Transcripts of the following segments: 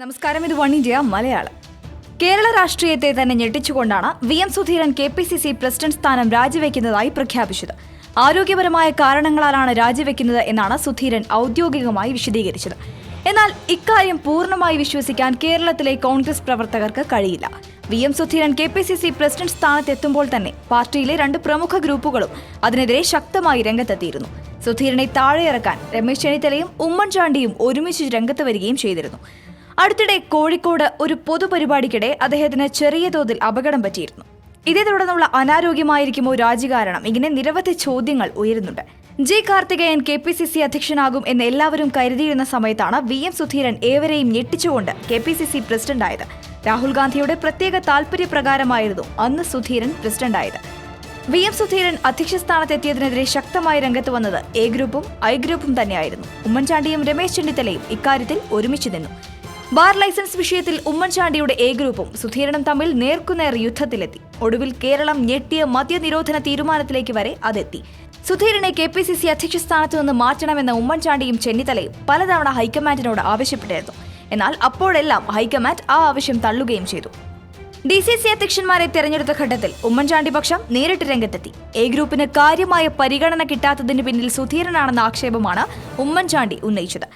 നമസ്കാരം ഇത് one India Malayalam. Kerala രാഷ്ട്രീയത്തെ തന്നെ ഞെട്ടിച്ചുകൊണ്ടാണ് V M Sudheeran K P C C president സ്ഥാനം രാജിവെക്കുന്നതായി പ്രഖ്യാപിച്ചത്. ആരോഗ്യപരമായ കാരണങ്ങളാലാണ് രാജിവെക്കുന്നത് എന്നാണ് സുധീരൻ ഔദ്യോഗികമായി വിശദീകരിച്ചത്. എന്നാൽ ഇക്കാര്യം പൂർണമായി വിശ്വസിക്കാൻ കേരളത്തിലെ കോൺഗ്രസ് പ്രവർത്തകർക്ക് കഴിയില്ല. V M Sudheeran K P C C president സ്ഥാനത്തെത്തുമ്പോൾ തന്നെ പാർട്ടിയിലെ രണ്ട് പ്രമുഖ ഗ്രൂപ്പുകളും അതിനെതിരെ ശക്തമായി രംഗത്തെത്തിയിരുന്നു. സുധീരനെ താഴെയിറക്കാൻ രമേശ് ചെന്നിത്തലയും ഉമ്മൻചാണ്ടിയും ഒരുമിച്ച് രംഗത്ത് വരികയും ചെയ്തിരുന്നു. അടുത്തിടെ കോഴിക്കോട് ഒരു പൊതുപരിപാടിക്കിടെ അദ്ദേഹത്തിന് ചെറിയ തോതിൽ അപകടം പറ്റിയിരുന്നു. ഇതേ തുടർന്നുള്ള അനാരോഗ്യമായിരിക്കുമോ രാജി കാരണം ഇങ്ങനെ നിരവധി ചോദ്യങ്ങൾ ഉയരുന്നുണ്ട്. G Karthikeyan K P C C അധ്യക്ഷനാകും എന്ന് എല്ലാവരും കരുതിയിരുന്ന സമയത്താണ് വി എം സുധീരൻ ഏവരെയും ഞെട്ടിച്ചുകൊണ്ട് കെ പി സി സി പ്രസിഡന്റായത്. രാഹുൽ ഗാന്ധിയുടെ പ്രത്യേക താൽപര്യപ്രകാരമായിരുന്നു അന്ന് സുധീരൻ പ്രസിഡന്റായത്. വി എം സുധീരൻ അധ്യക്ഷ സ്ഥാനത്തെത്തിയതിനെതിരെ ശക്തമായി രംഗത്ത് വന്നത് എ ഗ്രൂപ്പും ഐ ഗ്രൂപ്പും തന്നെയായിരുന്നു. ഉമ്മൻചാണ്ടിയും രമേശ് ചെന്നിത്തലയും ഇക്കാര്യത്തിൽ ഒരുമിച്ച് നിന്നു. ബാർ ലൈസൻസ് വിഷയത്തിൽ ഉമ്മൻചാണ്ടിയുടെ എ ഗ്രൂപ്പും സുധീരനും തമ്മിൽ നേർക്കുനേർ യുദ്ധത്തിലെത്തി. ഒടുവിൽ കേരളം ഞെട്ടിയ മദ്യനിരോധന തീരുമാനത്തിലേക്ക് വരെ അതെത്തി. സുധീരനെ കെ പി സി സി അധ്യക്ഷ സ്ഥാനത്തു നിന്ന് മാറ്റണമെന്ന ഉമ്മൻചാണ്ടിയും ചെന്നിത്തലയും പലതവണ ഹൈക്കമാൻഡിനോട് ആവശ്യപ്പെട്ടിരുന്നു. എന്നാൽ അപ്പോഴെല്ലാം ഹൈക്കമാൻഡ് ആ ആവശ്യം തള്ളുകയും ചെയ്തു. ഡി സി സി അധ്യക്ഷന്മാരെ തെരഞ്ഞെടുത്ത ഘട്ടത്തിൽ ഉമ്മൻചാണ്ടി പക്ഷം നേരിട്ട് രംഗത്തെത്തി. എ ഗ്രൂപ്പിന് കാര്യമായ പരിഗണന കിട്ടാത്തതിന് പിന്നിൽ സുധീരനാണെന്ന ആക്ഷേപമാണ് ഉമ്മൻചാണ്ടി ഉന്നയിച്ചത്.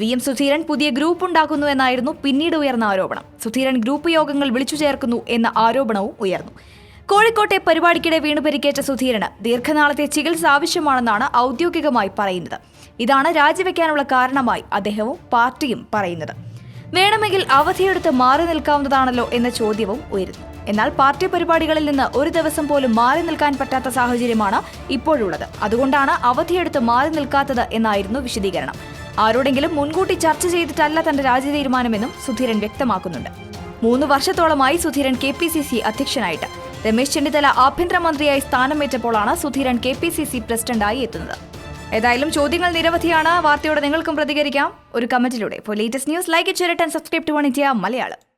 വി എം സുധീരൻ പുതിയ ഗ്രൂപ്പ് ഉണ്ടാക്കുന്നു എന്നായിരുന്നു പിന്നീട് ഉയർന്ന ആരോപണം. സുധീരൻ ഗ്രൂപ്പ് യോഗങ്ങൾ വിളിച്ചു ചേർക്കുന്നു എന്ന ആരോപണവും ഉയർന്നു. കോഴിക്കോട്ടെ പരിപാടിക്കിടെ വീണു പരിക്കേറ്റ സുധീരന് ദീർഘനാളത്തെ ചികിത്സ ആവശ്യമാണെന്നാണ് ഔദ്യോഗികമായി പറയുന്നത്. ഇതാണ് രാജിവെക്കാനുള്ള കാരണമായി അദ്ദേഹവും പാർട്ടിയും പറയുന്നത്. വേണമെങ്കിൽ അവധിയെടുത്ത് മാറി നിൽക്കാവുന്നതാണല്ലോ എന്ന ചോദ്യവും ഉയരുന്നു. എന്നാൽ പാർട്ടി പരിപാടികളിൽ നിന്ന് ഒരു ദിവസം പോലും മാറി നിൽക്കാൻ പറ്റാത്ത സാഹചര്യമാണ് ഇപ്പോഴുള്ളത്. അതുകൊണ്ടാണ് അവധിയെടുത്ത് മാറി നിൽക്കാത്തത് എന്നായിരുന്നു വിശദീകരണം. ആരോടെങ്കിലും മുൻകൂട്ടി ചർച്ച ചെയ്തിട്ടല്ല തന്റെ രാജി തീരുമാനമെന്നും സുധീരൻ വ്യക്തമാക്കുന്നുണ്ട്. മൂന്ന് വർഷത്തോളമായി Sudheeran K P C C അധ്യക്ഷനായിട്ട്. Ramesh Chennithala ആഭ്യന്തരമന്ത്രിയായി സ്ഥാനമേറ്റപ്പോഴാണ് Sudheeran K P C C പ്രസിഡന്റായി എത്തുന്നത്. ഏതായാലും ചോദ്യങ്ങൾ നിരവധിയാണ്. വാർത്തയോടെ നിങ്ങൾക്കും പ്രതികരിക്കാം. ഒരു കമന്റിലൂടെ. Latest news like it subscribe to one India Malayalam